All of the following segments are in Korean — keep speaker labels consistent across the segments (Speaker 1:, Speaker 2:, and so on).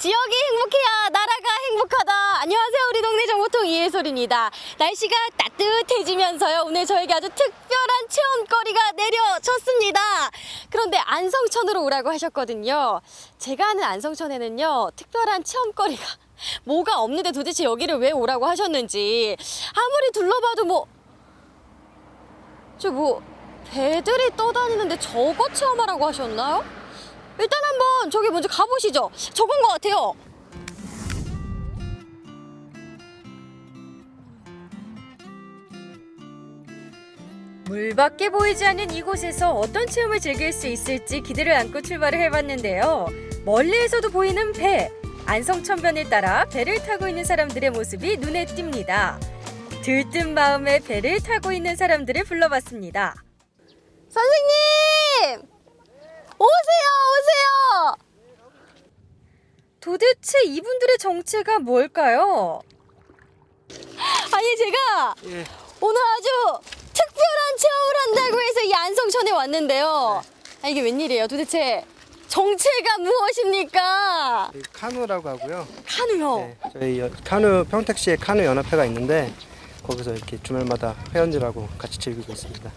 Speaker 1: 지역이 행복해야 나라가 행복하다. 안녕하세요. 우리 동네 정보통 이해솔입니다. 날씨가 따뜻해지면서요. 오늘 저에게 아주 특별한 체험거리가 내려졌습니다. 그런데 안성천으로 오라고 하셨거든요. 제가 아는 안성천에는요. 특별한 체험거리가 뭐가 없는데 도대체 여기를 왜 오라고 하셨는지 아무리 둘러봐도 뭐 저뭐 배들이 떠다니는데 저거 체험하라고 하셨나요? 일단 한번 저기 먼저 가보시죠. 저건 것 같아요. 물밖에 보이지 않는 이곳에서 어떤 체험을 즐길 수 있을지 기대를 안고 출발을 해봤는데요. 멀리에서도 보이는 배. 안성천변을 따라 배를 타고 있는 사람들의 모습이 눈에 띕니다. 들뜬 마음에 배를 타고 있는 사람들을 불러봤습니다. 선생님! 오세요, 오세요! 도대체 이분들의 정체가 뭘까요? 아니, 제가
Speaker 2: 예,
Speaker 1: 오늘 아주 특별한 체험을 한다고 해서 이 안성천에 왔는데요. 아, 이게 웬일이에요? 도대체 정체가 무엇입니까?
Speaker 2: 이 카누라고 하고요.
Speaker 1: 카누요.
Speaker 2: 네, 저희 여- 카누 평택시에 카누 연합회가 있는데 거기서 이렇게 주말마다 회원들하고 같이 즐기고 있습니다.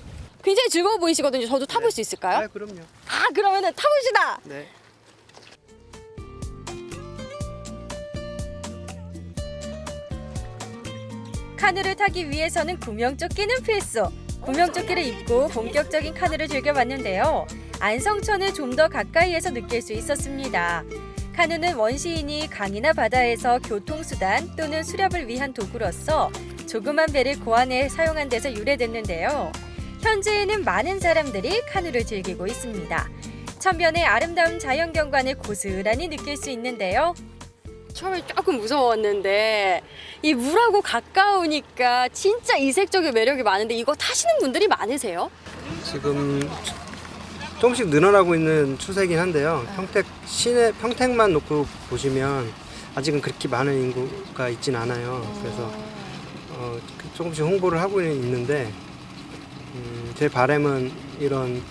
Speaker 1: 굉장히 즐거워 보이시거든요. 저도 타볼 수 있을까요?
Speaker 2: 아, 그럼요.
Speaker 1: 아, 그러면은 타봅시다.
Speaker 2: 네.
Speaker 3: 카누를 타기 위해서는 구명조끼는 필수. 구명조끼를 입고 본격적인 카누를 즐겨봤는데요. 안성천을 좀 더 가까이에서 느낄 수 있었습니다. 카누는 원시인이 강이나 바다에서 교통수단 또는 수렵을 위한 도구로서 조그만 배를 고안해 사용한 데서 유래됐는데요. 현재에는 많은 사람들이 카누를 즐기고 있습니다. 천변의 아름다운 자연 경관을 고스란히 느낄 수 있는데요.
Speaker 1: 처음에 조금 무서웠는데 이 물하고 가까우니까 진짜 이색적인 매력이 많은데 이거 타시는 분들이 많으세요?
Speaker 2: 지금 조금씩 늘어나고 있는 추세긴 한데요. 평택 시내 평택만 놓고 보시면 아직은 그렇게 많은 인구가 있진 않아요. 그래서 어, 조금씩 홍보를 하고 있는데 음, 제 바람은 이런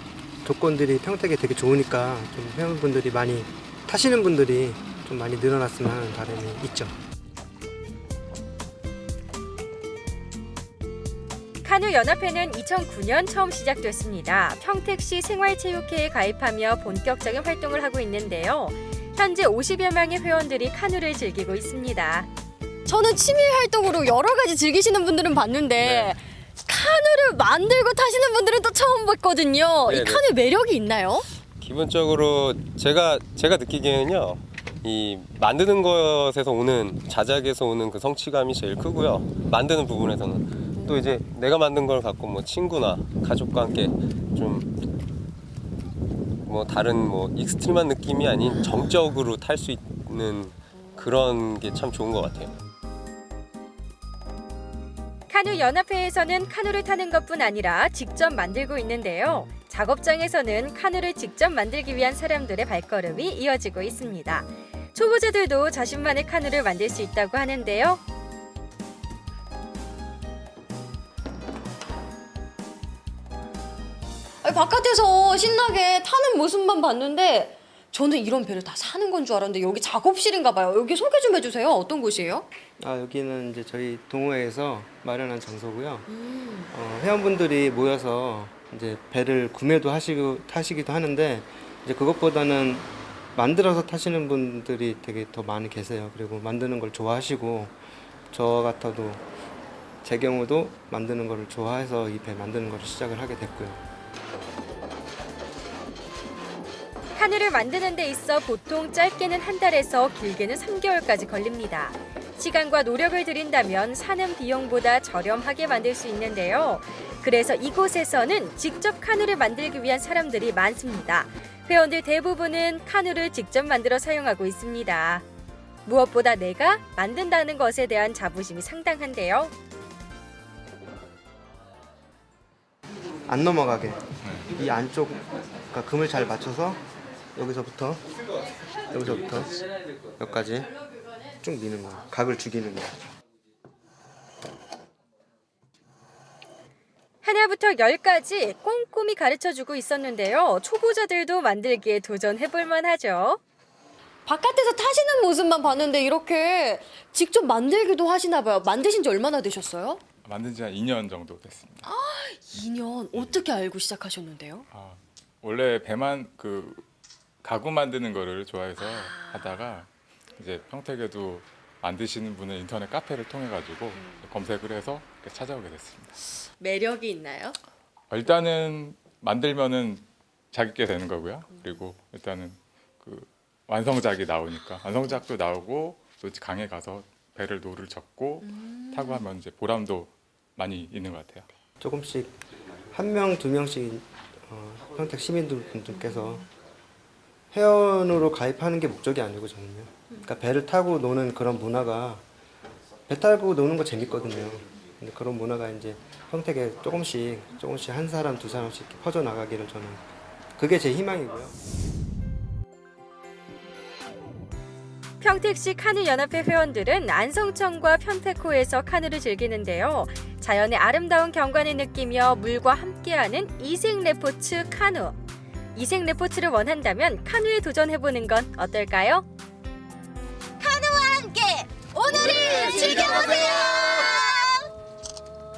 Speaker 2: 조건들이 평택에 되게 좋으니까 좀 회원분들이 많이 타시는 분들이 좀 많이 늘어났으면 하는 바람이 있죠.
Speaker 3: 카누 연합회는 2009년 처음 시작됐습니다. 평택시 생활체육회에 가입하며 본격적인 활동을 하고 있는데요. 현재 50여 명의 회원들이 카누를 즐기고 있습니다.
Speaker 1: 저는 취미 활동으로 여러 가지 즐기시는 분들은 봤는데
Speaker 4: 네.
Speaker 1: 카누를 만들고 타시는 분들은 또 처음 봤거든요. 이
Speaker 4: 네네.
Speaker 1: 카누 매력이 있나요?
Speaker 4: 기본적으로 제가 제가 느끼기에는요 이 만드는 것에서 오는 자작에서 오는 그 성취감이 제일 크고요 만드는 부분에서는 또 이제 내가 만든 걸 갖고 뭐 친구나 가족과 함께 좀 뭐 다른 뭐 익스트림한 느낌이 아닌 정적으로 탈 수 있는 그런 게 참 좋은 것 같아요.
Speaker 3: 카누 연합회에서는 카누를 타는 것뿐 아니라 직접 만들고 있는데요. 작업장에서는 카누를 직접 만들기 위한 사람들의 발걸음이 이어지고 있습니다. 초보자들도 자신만의 카누를 만들 수 있다고 하는데요.
Speaker 1: 바깥에서 신나게 타는 모습만 봤는데 저는 이런 배를 다 사는 건 줄 알았는데 여기 작업실인가 봐요. 여기 소개 좀 해주세요. 어떤 곳이에요?
Speaker 2: 아 여기는 이제 저희 동호회에서 마련한 장소고요. 어, 회원분들이 모여서 이제 배를 구매도 하시고 타시기도 하는데 이제 그것보다는 만들어서 타시는 분들이 되게 더 많이 계세요. 그리고 만드는 걸 좋아하시고 저 같아도 제 경우도 만드는 거를 좋아해서 이 배 만드는 거를 시작을 하게 됐고요.
Speaker 3: 카누를 만드는 데 있어 보통 짧게는 한 달에서 길게는 3개월까지 걸립니다. 시간과 노력을 들인다면 사는 비용보다 저렴하게 만들 수 있는데요. 그래서 이곳에서는 직접 카누를 만들기 위한 사람들이 많습니다. 회원들 대부분은 카누를 직접 만들어 사용하고 있습니다. 무엇보다 내가 만든다는 것에 대한 자부심이 상당한데요.
Speaker 2: 안 넘어가게 이 안쪽 금을 잘 맞춰서 여기서부터 여기서부터 여기까지 쭉 미는 거야. 각을 죽이는 거야.
Speaker 3: 하나부터 열까지 꼼꼼히 가르쳐주고 있었는데요. 초보자들도 만들기에 도전해볼 만하죠.
Speaker 1: 바깥에서 타시는 모습만 봤는데 이렇게 직접 만들기도 하시나 봐요. 만드신 지 얼마나 되셨어요?
Speaker 5: 만든 지 한 2년 정도 됐습니다.
Speaker 1: 2년. 어떻게 알고 시작하셨는데요?
Speaker 5: 아, 원래 배만 그 가구 만드는 거를 좋아해서 하다가 이제 평택에도 만드시는 분을 인터넷 카페를 통해 가지고 검색을 해서 이렇게 찾아오게 됐습니다.
Speaker 1: 매력이 있나요?
Speaker 5: 어, 일단은 만들면은 자기게 되는 거고요. 그리고 일단은 그 완성작이 나오니까 완성작도 나오고 또 강에 가서 배를 노를 젓고 타고 하면 이제 보람도 많이 있는 것 같아요.
Speaker 2: 조금씩 한 명 두 명씩 어, 평택 시민분들께서 회원으로 가입하는 게 목적이 아니고 저는요. 그러니까 배를 타고 노는 그런 문화가 배 타고 노는 거 재밌거든요. 근데 그런 문화가 이제 평택에 조금씩 조금씩 한 사람 두 사람씩 퍼져 나가기를 저는 그게 제 희망이고요.
Speaker 3: 평택시 카누 연합회 회원들은 안성천과 평택호에서 카누를 즐기는데요. 자연의 아름다운 경관을 느끼며 물과 함께하는 이색 레포츠 카누. 이색 레포츠를 원한다면 카누에 도전해보는 건 어떨까요? 카누와 함께 오늘을 즐겨보세요!